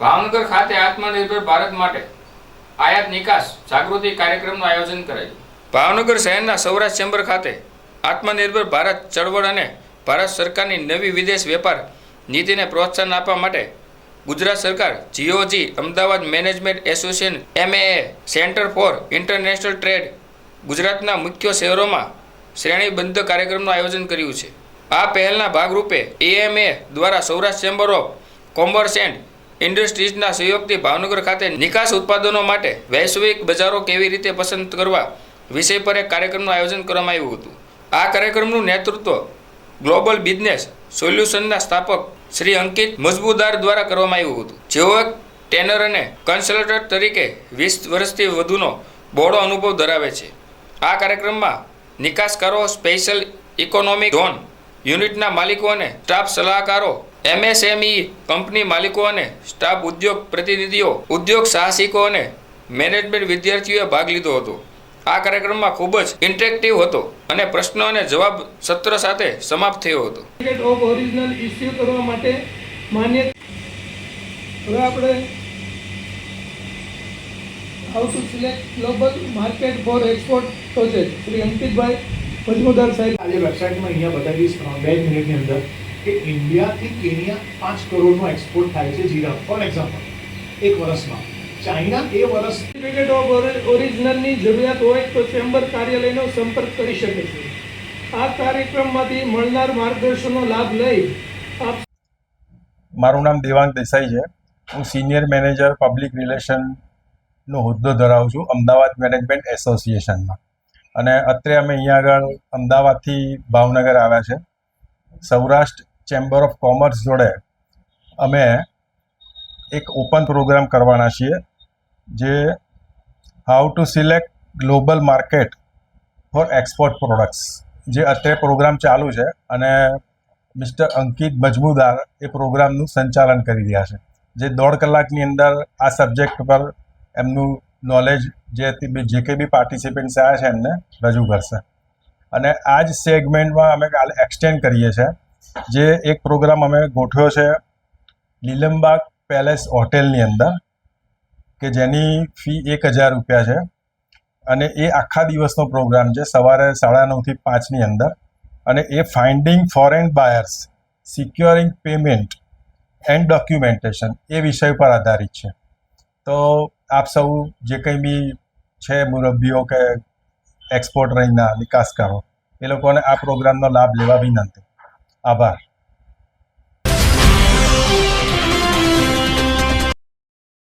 ભાવનગર ખાતે આત્મનિર્ભર ભારત માટે આયાત નિકાસ જાગૃતિ કાર્યક્રમનું આયોજન કરાયું. ભાવનગર શહેરના સૌરાષ્ટ્ર ચેમ્બર ખાતે આત્મનિર્ભર ભારત ચળવળ અને ભારત સરકારની નવી વિદેશ વેપાર નીતિને પ્રોત્સાહન આપવા માટે ગુજરાત સરકાર GOG Ahmedabad management association MAA centre for international trade ગુજરાતના મુખ્ય શહેરોમાં શ્રેણીબદ્ધ કાર્યક્રમનું આયોજન કર્યું છે. આ પહેલના ભાગરૂપે એએમએ દ્વારા Saurashtra chamber of commerce and ઇન્ડસ્ટ્રીઝના સહયોગથી ભાવનગર ખાતે નિકાસ ઉત્પાદનો માટે વૈશ્વિક બજારો કેવી રીતે પસંદ કરવા વિષય પર એક કાર્યક્રમનું આયોજન કરવામાં આવ્યું હતું. આ કાર્યક્રમનું નેતૃત્વ ગ્લોબલ બિઝનેસ સોલ્યુશનના સ્થાપક શ્રી અંકિત મજબૂદાર દ્વારા કરવામાં આવ્યું હતું. જેઓ એક ટેનર અને કન્સલ્ટન્ટ તરીકે વીસ વર્ષથી વધુનો બહોળો અનુભવ ધરાવે છે. આ કાર્યક્રમમાં નિકાસકારો સ્પેશિયલ ઇકોનોમિક ઝોન યુનિટના માલિકો અને સ્ટાફ સલાહકારો એમએસએમઈ કંપની માલિકો અને સ્ટાફ ઉદ્યોગ પ્રતિનિધિઓ ઉદ્યોગ સાહસિકો અને મેનેજમેન્ટ વિદ્યાર્થીઓએ ભાગ લીધો હતો. આ કાર્યક્રમમાં ખૂબ જ ઇન્ટરેક્ટિવ હતો અને પ્રશ્નો અને જવાબ સત્ર સાથે સમાપ્ત થયો હતો. ઓફ ઓરિજિનલ ઇસ્યુ કરવા માટે માન્ય હવે આપણે how to select global market for export project Shri અંકિતભાઈ Majmudar સાહેબ. આજે વેબસાઇટમાં અહીંયા બતાવીશ બે મિનિટની અંદર. કે ઇન્ડિયાથી કેનિયા પાંચ કરોડનો એક્સપોર્ટ થાય છે જીરા. ફોર એક્ઝામ્પલ એક વર્ષમાં ચાઇના એ વર્ષ સર્ટિફિકેટ ઓફ ઓરિજિનલની જરૂરિયાત હોય તો ચેમ્બર કાર્યાલયનો સંપર્ક કરી શકે છે. આ કાર્યક્રમમાંથી મળનાર માર્ગદર્શનનો લાભ લઈ આપ મારું નામ દેવાંગ દેસાઈ છે. હું સિનિયર મેનેજર પબ્લિક રિલેશનનો હોદ્દો ધરાવું છું અમદાવાદ મેનેજમેન્ટ એસોસિએશનમાં અને અત્યારે અમે અહીંયા આગળ અમદાવાદથી ભાવનગર આવ્યા છે. સૌરાષ્ટ્ર ચેમ્બર ઓફ કોમર્સ જોડે અમે એક ઓપન પ્રોગ્રામ કરવાના છીએ, જે how to select global market for export products જે અત્યારે પ્રોગ્રામ ચાલુ છે અને મિસ્ટર અંકિત મજમુદાર એ પ્રોગ્રામનું સંચાલન કરી રહ્યા છે. જે દોઢ કલાકની અંદર આ સબ્જેક્ટ પર એમનું નોલેજ જે જે કંઈ બી પાર્ટિસિપન્ટ્સ આવ્યા છે એમને રજૂ કરશે. અને આ જ સેગમેન્ટમાં અમે કાલે એક્સટેન્ડ કરીએ છીએ. જે એક પ્રોગ્રામ અમે ગોઠવ્યો છે લીલમબાગ પેલેસ હોટેલની અંદર, કે જેની ફી એક હજાર રૂપિયા છે. અને એ આખા દિવસનો પ્રોગ્રામ છે, સવારે સાડા નવથી પાંચની અંદર. અને એ finding foreign buyers securing payment and documentation એ વિષય પર આધારિત છે. તો આપ સૌ જે કંઈ બી છે મુરબ્બીઓ કે એક્સપોર્ટ રહીના નિકાસકારો એ લોકોને આ પ્રોગ્રામનો લાભ લેવા વિનંતી. આભાર.